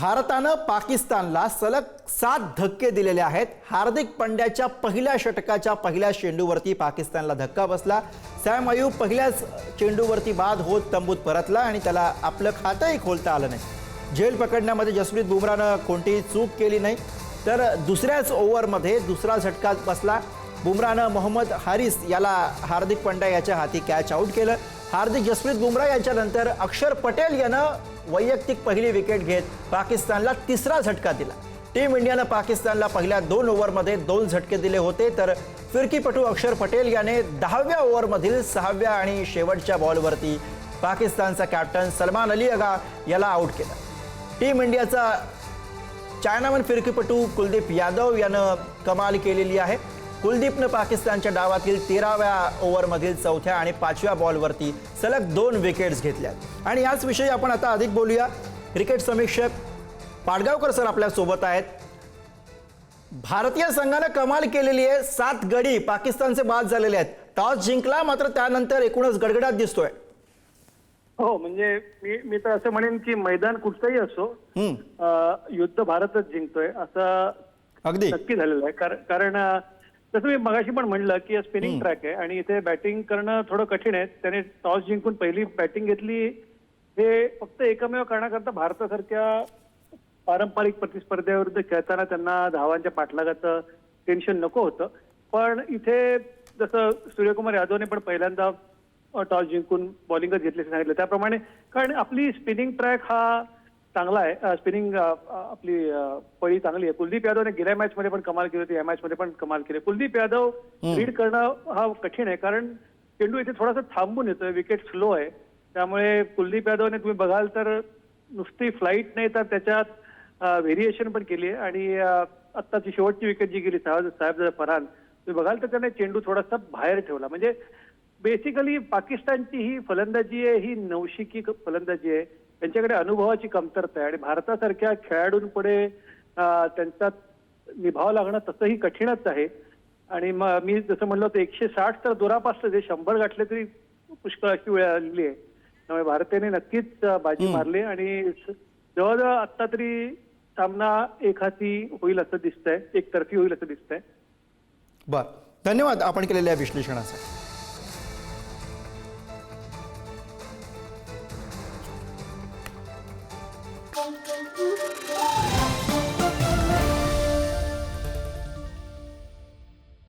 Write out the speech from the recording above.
भारतानं पाकिस्तानला सलग सात धक्के दिलेले आहेत. हार्दिक पंड्याच्या पहिल्या षटकाच्या पहिल्या चेंडूवरती पाकिस्तानला धक्का बसला. सॅम आयू पहिल्याच चेंडूवरती बाद होत तंबूत परतला आणि त्याला आपलं खातंही खोलता आलं नाही. जेल पकडण्यामध्ये जसप्रीत बुमरानं कोणतीही चूक केली नाही. तर दुसऱ्याच ओव्हरमध्ये दुसरा झटका बसला. बुमरानं मोहम्मद हारिस याला हार्दिक पंड्या याच्या हाती कॅच आऊट केलं. हार्दिक जसप्रीत बुमराह यांच्यानंतर अक्षर पटेल यानं वैयक्तिक पहिली विकेट घेत पाकिस्तानला तिसरा झटका दिला. टीम इंडियानं पाकिस्तानला पहिल्या दोन ओव्हरमध्ये दोन झटके दिले होते तर फिरकीपटू अक्षर पटेल याने दहाव्या ओव्हरमधील सहाव्या आणि शेवटच्या बॉलवरती पाकिस्तानचा कॅप्टन सलमान अली अगा याला आऊट केलं. टीम इंडियाचा चायनामन फिरकीपटू कुलदीप यादव यानं कमाल केलेली आहे. कुलदीपनं पाकिस्तानच्या डावातील तेराव्या ओव्हरमधील चौथ्या आणि पाचव्या बॉलवरती सलग दोन विकेट्स घेतल्या आणि याच विषयी आपण आता अधिक बोलूया. क्रिकेट समीक्षक पाडगावकर सर आपल्यासोबत आहेत. भारतीय संघानं कमाल केलेली आहे. सात गडी पाकिस्तानचे बाद झालेले आहेत. टॉस जिंकला मात्र त्यानंतर एकूणच गडगडाट दिसतोय. हो म्हणजे मी मी तर असं म्हणेन की मैदान कुठचंही असो युद्ध भारतच जिंकतोय असं अगदी. नक्की झालेलं आहे. कार- कारण जसं मी मगाशी पण म्हणलं की स्पिनिंग ट्रॅक आहे आणि इथे बॅटिंग करणं थोडं कठीण आहे. त्याने टॉस जिंकून पहिली बॅटिंग घेतली. हे फक्त एकमेव करण्याकरता भारतासारख्या पारंपरिक प्रतिस्पर्ध्याविरुद्ध खेळताना त्यांना धावांच्या पाठलागाचं टेन्शन नको होतं. पण इथे जसं सूर्यकुमार यादवने पण पहिल्यांदा टॉस जिंकून बॉलिंगच घेतल्याचे सांगितलं. त्याप्रमाणे कारण आपली स्पिनिंग ट्रॅक हा चांगला आहे. स्पिनिंग आपली पळी चांगली आहे. कुलदीप यादवने गेल्या मॅच मध्ये पण कमाल केली होती. या मॅच मध्ये पण कमाल केली. कुलदीप यादव रीड करणं हा कठीण आहे. कारण चेंडू इथे थोडासा थांबून येतोय. विकेट स्लो आहे. त्यामुळे कुलदीप यादवने तुम्ही बघाल तर नुसती फ्लाईट नाही तर त्याच्यात व्हेरिएशन पण केली आहे. आणि आत्ताची शेवटची विकेट जी गेली साहेब साहेब परान तुम्ही बघाल तर त्याने चेंडू थोडासा बाहेर ठेवला. म्हणजे बेसिकली पाकिस्तानची ही फलंदाजी आहे ही नवशिकी फलंदाजी आहे. त्यांच्याकडे अनुभवाची कमतरता आहे. आणि भारतासारख्या खेळाडूंपुढे त्यांचा निभाव लागणं तसंही कठीणच आहे. आणि मग मी जसं म्हणलं होतं एकशे साठ तर दुरापासलं जे शंभर गाठले तरी पुष्कळ अशी वेळ आलेली आहे. त्यामुळे भारताने नक्कीच बाजी मारली आणि जवळजवळ आत्ता तरी सामना एक हाती होईल असं दिसतंय एकतर्फी होईल असं दिसतंय. बर. धन्यवाद आपण केलेल्या विश्लेषणासाठी. Música